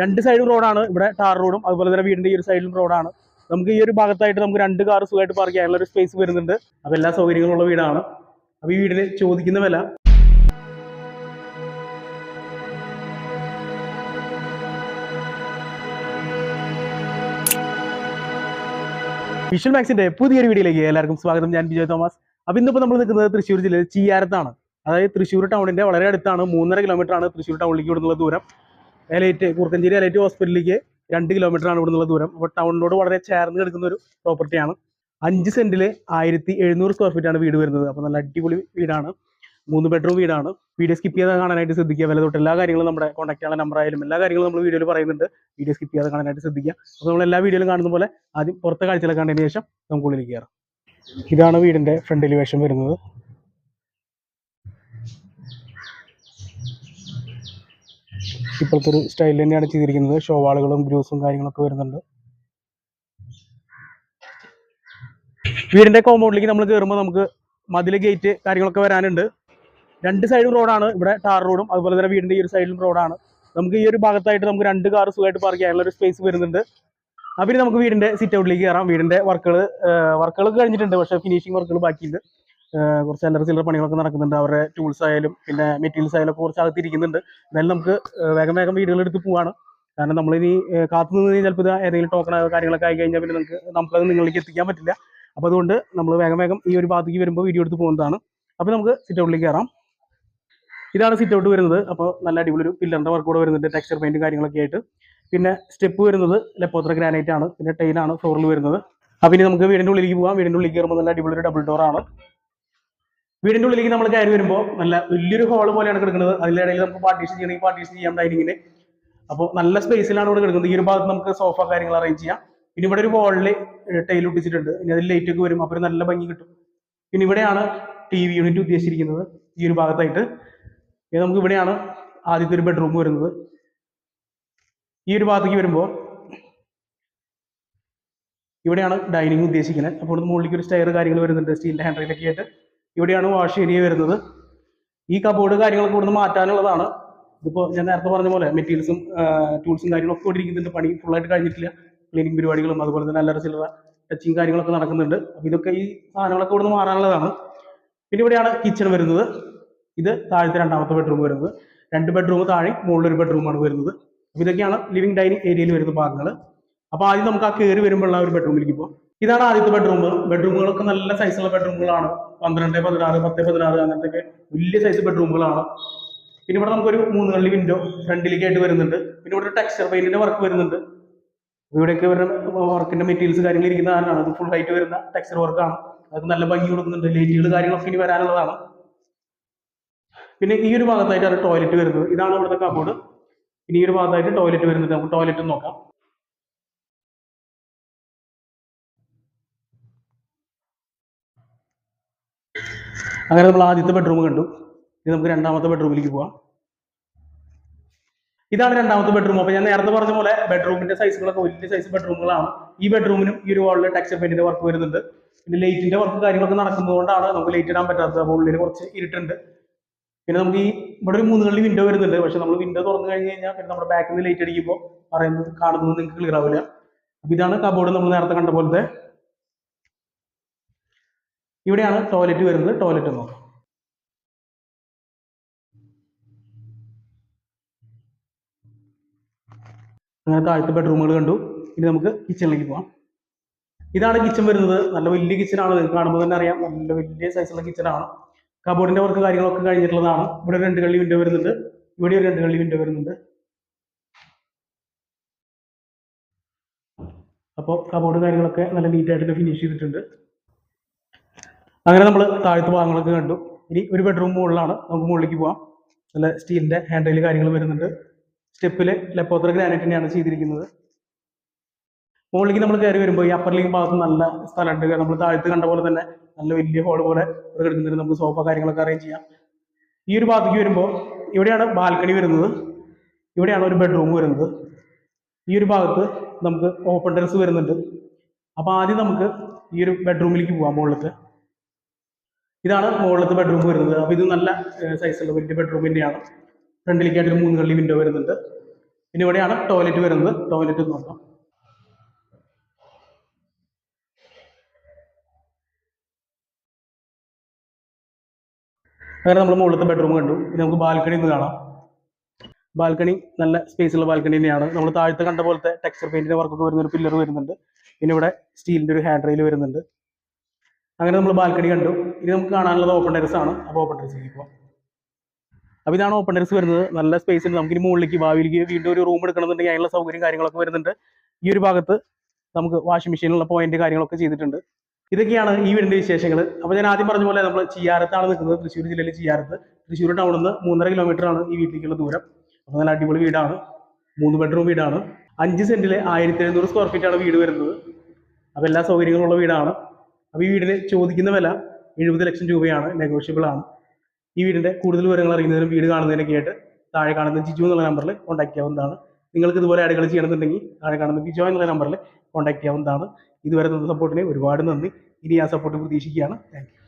രണ്ട് സൈഡും റോഡാണ് ഇവിടെ ടാർ റോഡും അതുപോലെ തന്നെ വീടിന്റെ ഈ ഒരു സൈഡിലും റോഡാണ് നമുക്ക് ഈ ഒരു ഭാഗത്തായിട്ട് നമുക്ക് രണ്ട് കാർ സുഖമായിട്ട് പാർക്ക് ചെയ്യാനുള്ള ഒരു സ്പേസ് വരുന്നുണ്ട്. അപ്പോൾ എല്ലാ സൗകര്യങ്ങളുള്ള വീടാണ്. അപ്പോൾ ഈ വീടിന് ചോദിക്കുന്ന വില? വിഷ്വൽ മാക്സിന്റെ പുതിയൊരു വീഡിയോയിലേക്ക് എല്ലാവർക്കും സ്വാഗതം. ഞാൻ വിജയ് തോമസ്. അപ്പോൾ ഇന്നിപ്പോൾ നമ്മൾ നിൽക്കുന്നത് തൃശ്ശൂർ ജില്ലയിൽ ചീയാരത്താണ്. അതായത് തൃശ്ശൂർ ടൗണിന്റെ വളരെ അടുത്താണ്. മൂന്നര കിലോമീറ്റർ ആണ് തൃശ്ശൂർ ടൗണിലേക്ക് ഇവിടുന്നുള്ള ദൂരം. എലൈറ്റ് കൂർക്കഞ്ചേരി എലൈറ്റ് ഹോസ്പിറ്റലിലേക്ക് രണ്ട് കിലോമീറ്റർ ആണ് നിന്നുള്ള ദൂരം. അപ്പോൾ ടൗണിനോട് വളരെ ചേർന്ന് കിടക്കുന്ന ഒരു പ്രോപ്പർട്ടിയാണ് അഞ്ച് സെന്റിൽ ആയിരത്തി എഴുന്നൂറ് സ്ക്വയർ ഫീറ്റ് ആണ് വീട് വരുന്നത്. അപ്പോൾ നല്ല അടിപൊളി വീടാണ്. മൂന്ന് ബെഡ്റൂം വീടാണ്. വീഡിയോ സ്കിപ്പ് ചെയ്യാതെ കാണാനായിട്ട് ശ്രദ്ധിക്കുക. വില തൊട്ട് എല്ലാ കാര്യങ്ങളും നമ്മുടെ കോൺടാക്ട് ചെയ്യാനുള്ള നമ്പർ ആയാലും എല്ലാ കാര്യങ്ങളും നമ്മൾ വീഡിയോയിൽ പറയുന്നുണ്ട്. വീഡിയോ സ്കിപ്പ് ചെയ്യാതെ കാണാനായിട്ട് ശ്രദ്ധിക്കുക. അപ്പോൾ നമ്മൾ എല്ലാ വീഡിയോയിലും കാണുന്ന പോലെ ആദ്യം പുറത്തെ കാഴ്ചകളൊക്കെ കണ്ടതിന് ശേഷം നമുക്ക് ഉള്ളിലേക്ക് കയറാം. ഇതാണ് വീടിന്റെ ഫ്രണ്ട് എലിവേഷൻ വരുന്നത്. ഇപ്പോഴത്തെ ഒരു സ്റ്റൈൽ തന്നെയാണ് ചെയ്തിരിക്കുന്നത്. ഷോവാളുകളും ഗ്രൂസും കാര്യങ്ങളൊക്കെ വരുന്നുണ്ട്. വീടിന്റെ കോമ്പൗണ്ടിലേക്ക് നമ്മൾ കയറുമ്പോൾ നമുക്ക് മതിൽ ഗേറ്റ് കാര്യങ്ങളൊക്കെ വരാനുണ്ട്. രണ്ട് സൈഡും റോഡാണ് ഇവിടെ ടാർ റോഡും അതുപോലെ തന്നെ വീടിന്റെ ഈ ഒരു സൈഡിലും റോഡാണ് നമുക്ക് ഈ ഒരു ഭാഗത്തായിട്ട് നമുക്ക് രണ്ട് കാർ സുഖമായിട്ട് പാർക്ക് ചെയ്യാനുള്ള ഒരു സ്പേസ് വരുന്നുണ്ട്. അപ്പം നമുക്ക് വീടിന്റെ സിറ്റ് ഔട്ടിലേക്ക് കയറാം വീടിന്റെ വർക്കുകൾ വർക്കുകളൊക്കെ കഴിഞ്ഞിട്ടുണ്ട് പക്ഷേ ഫിനിഷിംഗ് വർക്കുകൾ ബാക്കിയുണ്ട്. കുറച്ച് അല്ലറ ചില്ലറ പണികളൊക്കെ നടക്കുന്നുണ്ട്. അവരുടെ ടൂൾസ് ആയാലും പിന്നെ മെറ്റീരിയൽസ് ആയാലും ഒക്കെ കുറച്ച് അകത്തിരിക്കുന്നുണ്ട്. എന്തായാലും നമുക്ക് വേഗം വേഗം വീടുകൾ എടുത്ത് പോവാണ്. കാരണം നമ്മളിനി കാത്തു നിന്ന് ചിലപ്പോൾ ഏതെങ്കിലും ടോക്കൺ കാര്യങ്ങളൊക്കെ ആയി കഴിഞ്ഞാൽ പിന്നെ നമുക്ക് നമുക്കത് നിങ്ങളിലേക്ക് എത്തിക്കാൻ പറ്റില്ല. അപ്പോൾ അതുകൊണ്ട് നമ്മൾ വേഗം വേഗം ഈ ഒരു ഭാഗത്തേക്ക് വരുമ്പോൾ വീഡിയോ എടുത്ത് പോകുന്നതാണ്. അപ്പോൾ നമുക്ക് സിറ്റ് ഔട്ടിലേക്ക് കയറാം. ഇതാണ് സിറ്റ് ഔട്ട് വരുന്നത്. അപ്പോൾ നല്ല അടിപൊളി ഒരു പില്ലറിന്റെ വർക്ക് കൂടെ വരുന്നുണ്ട്. ടെക്സ്ചർ പെയിന്റ് കാര്യങ്ങളൊക്കെ ആയിട്ട്. പിന്നെ സ്റ്റെപ്പ് വരുന്നത് ലെപ്പോത്ര ഗ്രാനൈറ്റ് ആണ്. പിന്നെ ടൈലാണ് ഫ്ലോറിൽ വരുന്നത്. അപ്പോൾ ഇനി നമുക്ക് വീടിന്റെ ഉള്ളിലേക്ക് പോകാം വീടിന്റെ ഉള്ളിലേക്ക് കയറുമ്പോൾ നല്ല അടിപൊളി ഒരു ഡബിൾ ഡോർ ആണ്. വീടിന്റെ ഉള്ളിലേക്ക് നമ്മൾ കയറി വരുമ്പോൾ നല്ല വലിയൊരു ഹോൾ പോലെയാണ് കിടക്കുന്നത്. അതിലിടയിൽ നമുക്ക് പാർട്ടീഷൻ ചെയ്യണമെങ്കിൽ പാർട്ടീഷൻ ചെയ്യാം ഡൈനിങ്ങിന് അപ്പോൾ നല്ല സ്പേസിലാണ് ഇവിടെ കിടക്കുന്നത്. ഈ ഒരു ഭാഗത്ത് നമുക്ക് സോഫ കാര്യങ്ങൾ അറേഞ്ച് ചെയ്യാം. പിന്നെ ഇവിടെ ഒരു ഹോളിൽ ടൈൽ ഒട്ടിച്ചിട്ടുണ്ട്. ഇനി അതിൽ ലൈറ്റ് ഒക്കെ വരും. അപ്പോൾ നല്ല ഭംഗി കിട്ടും. പിന്നെ ഇവിടെയാണ് ടി വി യൂണിറ്റ് ഉദ്ദേശിച്ചിരിക്കുന്നത്. ഈ ഒരു ഭാഗത്തായിട്ട്. ഇത് നമുക്ക് ഇവിടെയാണ് ആദ്യത്തെ ഒരു ബെഡ്റൂം വരുന്നത്. ഈ ഒരു ഭാഗത്തേക്ക് വരുമ്പോൾ ഇവിടെയാണ് ഡൈനിങ് ഉദ്ദേശിക്കുന്നത്. അപ്പോൾ മുകളിലേക്ക് ഒരു സ്റ്റെയർ കാര്യങ്ങൾ വരുന്നുണ്ട്. സ്റ്റീലിന്റെ ഹാൻഡ് റെയിലൊക്കെ ആയിട്ട്. ഇവിടെയാണ് വാഷ് ഏരിയ വരുന്നത്. ഈ കബോർഡ് കാര്യങ്ങളൊക്കെ ഇവിടുന്ന് മാറ്റാനുള്ളതാണ്. ഇതിപ്പോൾ ഞാൻ നേരത്തെ പറഞ്ഞ പോലെ മെറ്റീരിയൽസും ടൂൾസും കാര്യങ്ങളൊക്കെ ഇവിടെ ഇരിക്കുന്നുണ്ട്. പണി ഫുള്ളായിട്ട് കഴിഞ്ഞിട്ടില്ല. ക്ലീനിങ് പരിപാടികളും അതുപോലെ തന്നെ അല്ലറ ചില്ലറ ടച്ചിങ് കാര്യങ്ങളൊക്കെ നടക്കുന്നുണ്ട്. അപ്പോൾ ഇതൊക്കെ ഈ സാധനങ്ങളൊക്കെ ഇവിടുന്ന് മാറാനുള്ളതാണ്. പിന്നെ ഇവിടെയാണ് കിച്ചൺ വരുന്നത്. ഇത് താഴത്തെ രണ്ടാമത്തെ ബെഡ്റൂം വരുന്നത്. രണ്ട് ബെഡ്റൂം താഴെ മുകളിലൊരു ബെഡ്റൂമാണ് വരുന്നത്. അപ്പോൾ ഇതൊക്കെയാണ് ലിവിങ് ഡൈനിങ് ഏരിയയിൽ വരുന്ന ഭാഗങ്ങൾ അപ്പോൾ ആദ്യം നമുക്ക് ആ കയറി വരുമ്പോഴുള്ള ഒരു ബെഡ്റൂമിലേക്ക് പോകാം ഇതാണ് ആദ്യത്തെ ബെഡ്റൂം ബെഡ്റൂമുകളൊക്കെ നല്ല സൈസുള്ള ബെഡ്റൂമുകളാണ് പന്ത്രണ്ട് പതിനാറ് പത്ത് പതിനാറ് അങ്ങനത്തെ വലിയ സൈസ് ബെഡ്റൂമുകളാണ് പിന്നെ ഇവിടെ നമുക്കൊരു മൂന്ന് കള്ളി വിൻഡോ ഫ്രണ്ടിലേക്ക് ആയിട്ട് വരുന്നുണ്ട്. പിന്നെ ഇവിടെ ടെക്സ്ചർ പെയിന്റിന്റെ വർക്ക് വരുന്നുണ്ട്. ഇവിടെയൊക്കെ വരുന്ന വർക്കിന്റെ മെറ്റീരിയൽസ് കാര്യങ്ങൾ ഇരിക്കുന്ന കാരണമാണ് അത് ഫുൾ ഹൈറ്റ് വരുന്ന ടെക്സ്ചർ വർക്കാണ് അത് നല്ല ഭംഗി കൊടുക്കുന്നുണ്ട്. ലൈറ്റുകൾ കാര്യങ്ങളൊക്കെ ഇനി വരാനുള്ളതാണ്. പിന്നെ ഈ ഒരു ഭാഗത്തായിട്ടാണ് ടോയ്ലറ്റ് വരുന്നത്. ഇതാണ് ഇവിടുത്തെ കബോർഡ് ഇനി ഈ ഒരു ഭാഗത്തായിട്ട് ടോയ്ലറ്റ് വരുന്നത് നമുക്ക് ടോയ്ലറ്റ് നോക്കാം. അങ്ങനെ നമ്മൾ ആദ്യത്തെ ബെഡ്റൂം കണ്ടു. ഇനി നമുക്ക് രണ്ടാമത്തെ ബെഡ്റൂമിലേക്ക് പോവാം. ഇതാണ് രണ്ടാമത്തെ ബെഡ്റൂം അപ്പൊ ഞാൻ നേരത്തെ പറഞ്ഞ പോലെ ബെഡ്റൂമിന്റെ സൈസുകളൊക്കെ വലിയ സൈസ് ബെഡ്റൂമുകളാണ് ഈ ബെഡ്റൂമിനും ഈ ഒരു വാളിൽ ടെക്സ്ചർ പെയിന്റിന്റെ വർക്ക് വരുന്നുണ്ട്. പിന്നെ ലൈറ്റിന്റെ വർക്ക് കാര്യങ്ങളൊക്കെ നടക്കുന്നതുകൊണ്ടാണ് നമുക്ക് ലൈറ്റ് ഇടാൻ പറ്റാത്തത് അപ്പോൾ ഉള്ളിൽ കുറച്ച് ഇരുട്ടുണ്ട്. പിന്നെ നമുക്ക് ഈ ഇവിടെ ഒരു മൂന്ന് കളി വിൻഡോ വരുന്നുണ്ട്. പക്ഷെ നമ്മൾ വിൻഡോ തുറന്നു കഴിഞ്ഞ് കഴിഞ്ഞാൽ പിന്നെ നമ്മുടെ ബാക്കിൽ നിന്ന് ലൈറ്റ് അടിക്കുമ്പോൾ പറയുന്നത് കാണുന്നത് നിങ്ങൾക്ക് ക്ലിയർ ആവില്ല. അപ്പൊ ഇതാണ് കബോർഡ് നമ്മൾ നേരത്തെ കണ്ട പോലത്തെ ഇവിടെയാണ് ടോയ്ലറ്റ് വരുന്നത്. ടോയ്ലറ്റ് നോക്കാം. അങ്ങനെ താഴത്തെ ബെഡ്റൂമുകൾ കണ്ടു. ഇനി നമുക്ക് കിച്ചണിലേക്ക് പോവാം ഇതാണ് കിച്ചൺ വരുന്നത്. നല്ല വലിയ കിച്ചണാണ് കാണുമ്പോൾ തന്നെ അറിയാം. നല്ല വലിയ സൈസുള്ള കിച്ചണാണ് കബോർഡിന്റെ വർക്ക് കാര്യങ്ങളൊക്കെ കഴിഞ്ഞിട്ടുള്ളതാണ്. ഇവിടെ രണ്ട് കള്ളി വിൻഡോ വരുന്നുണ്ട്. ഇവിടെ ഒരു രണ്ട് കള്ളി വിൻഡോ വരുന്നുണ്ട്. അപ്പോൾ കബോർഡ് കാര്യങ്ങളൊക്കെ നല്ല നീറ്റായിട്ട് ഫിനിഷ് ചെയ്തിട്ടുണ്ട്. അങ്ങനെ നമ്മൾ താഴത്തെ ഭാഗങ്ങളൊക്കെ കണ്ടു. ഇനി ഒരു ബെഡ്റൂം മുകളിലാണ്. നമുക്ക് മുകളിലേക്ക് പോവാം. നല്ല സ്റ്റീലിന്റെ ഹാൻഡിൽ കാര്യങ്ങൾ വരുന്നുണ്ട്. സ്റ്റെപ്പിൽ ലെപ്പോത്ര തന്നെയാണ് ചെയ്തിരിക്കുന്നത്. മുകളിലേക്ക് നമ്മൾ കയറി വരുമ്പോൾ ഈ അപ്പർ ലിങ്ക് ഭാഗത്ത് നല്ല സ്ഥലമുണ്ട്. നമ്മൾ താഴത്ത് കണ്ട പോലെ തന്നെ നല്ല വലിയ ഹോൾ പോലെ ഇവിടെ നമുക്ക് സോഫ കാര്യങ്ങളൊക്കെ അറേഞ്ച് ചെയ്യാം. ഈ ഒരു ഭാഗത്തേക്ക് വരുമ്പോൾ ഇവിടെയാണ് ബാൽക്കണി വരുന്നത്. ഇവിടെയാണ് ഒരു ബെഡ്റൂം വരുന്നത്. ഈ ഒരു ഭാഗത്ത് നമുക്ക് ഓപ്പൺ ടെറസ് വരുന്നുണ്ട്. അപ്പോൾ ആദ്യം നമുക്ക് ഈ ഒരു ബെഡ്റൂമിലേക്ക് പോകാം മുകളിലത്തെ. ഇതാണ് മുകളിലത്തെ ബെഡ്റൂം വരുന്നത്. അപ്പോൾ ഇത് നല്ല സൈസുള്ള വലിയ ബെഡ്റൂം തന്നെയാണ്. ഫ്രണ്ടിലേക്കായിട്ട് മൂന്ന് കള്ളി വിൻഡോ വരുന്നുണ്ട്. പിന്നെ ഇവിടെയാണ് ടോയ്ലറ്റ് വരുന്നത്. ടോയ്ലറ്റ് നോക്കാം. അങ്ങനെ നമ്മൾ മുകളിലത്തെ ബെഡ്റൂം കണ്ടു. ഇനി നമുക്ക് ബാൽക്കണി ഒന്ന് കാണാം. ബാൽക്കണി നല്ല സ്പേസുള്ള ബാൽക്കണി തന്നെയാണ്. നമ്മൾ താഴത്തെ കണ്ട പോലത്തെ ടെക്സ്ചർ പെയിന്റിന്റെ വർക്കൊക്കെ വരുന്ന ഒരു പില്ലർ വരുന്നുണ്ട്. പിന്നെ ഇവിടെ സ്റ്റീലിന്റെ ഒരു ഹാൻഡ് റെയിൽ വരുന്നുണ്ട്. അങ്ങനെ നമ്മൾ ബാൽക്കണി കണ്ടു. ഇനി നമുക്ക് കാണാനുള്ളത് ഓപ്പൺ ടെറസ് ആണ്. അപ്പോൾ ഓപ്പൺ ടെറസിലേക്ക് പോകാം അപ്പോൾ ഇതാണ് ഓപ്പൺ ടെറസ് വരുന്നത്. നല്ല സ്പേസ് ഉണ്ട്. നമുക്ക് ഇനി മുകളിലേക്ക് ഭാവിയിലേക്ക് വീണ്ടും ഒരു റൂം എടുക്കണമെന്നുണ്ടെങ്കിൽ അതിനുള്ള സൗകര്യം കാര്യങ്ങളൊക്കെ വരുന്നുണ്ട്. ഈ ഒരു ഭാഗത്ത് നമുക്ക് വാഷിംഗ് മെഷീനുള്ള പോയിന്റ് കാര്യങ്ങളൊക്കെ ചെയ്തിട്ടുണ്ട്. ഇതൊക്കെയാണ് ഈ വീടിന്റെ വിശേഷങ്ങൾ അപ്പോൾ ഞാൻ ആദ്യം പറഞ്ഞ പോലെ നമ്മൾ ചിയാരത്താണ് നിൽക്കുന്നത്. തൃശ്ശൂർ ജില്ലയിലെ ചിയാരത്ത്. തൃശ്ശൂർ ടൗണിൽ നിന്ന് മൂന്നര ആണ് ഈ വീട്ടിലേക്കുള്ള ദൂരം. അപ്പോൾ നല്ല അടിപൊളി വീടാണ്. മൂന്ന് ബെഡ്റൂം വീടാണ്. അഞ്ച് സെന്റിൽ ആയിരത്തി എഴുന്നൂറ് സ്ക്വയർ ഫീറ്റ് ആണ് വീട് വരുന്നത്. അപ്പോൾ എല്ലാ സൗകര്യങ്ങളുള്ള വീടാണ്. അപ്പോൾ ഈ വീടിന് ചോദിക്കുന്ന വില എഴുപത് ലക്ഷം രൂപയാണ് നെഗോഷ്യബിൾ ആണ്. ഈ വീടിന്റെ കൂടുതൽ വിവരങ്ങൾ അറിയുന്നതിനും വീട് കാണുന്നതിനൊക്കെ ആയിട്ട് താഴെ കാണുന്ന ജിജു എന്നുള്ള നമ്പറിൽ കോൺടാക്ട് ചെയ്യാവുന്നതാണ്. നിങ്ങൾക്ക് ഇതുപോലെ ആഡുകൾ ചെയ്യണമെന്നുണ്ടെങ്കിൽ താഴെ കാണുന്ന ബിജോ എന്നുള്ള നമ്പറിൽ കോൺടാക്ട് ചെയ്യാവുന്നതാണ്. ഇതുവരെ തന്ന സപ്പോർട്ടിന് ഒരുപാട് നന്ദി. ഇനി ആ സപ്പോർട്ട് പ്രതീക്ഷിക്കുകയാണ്. താങ്ക്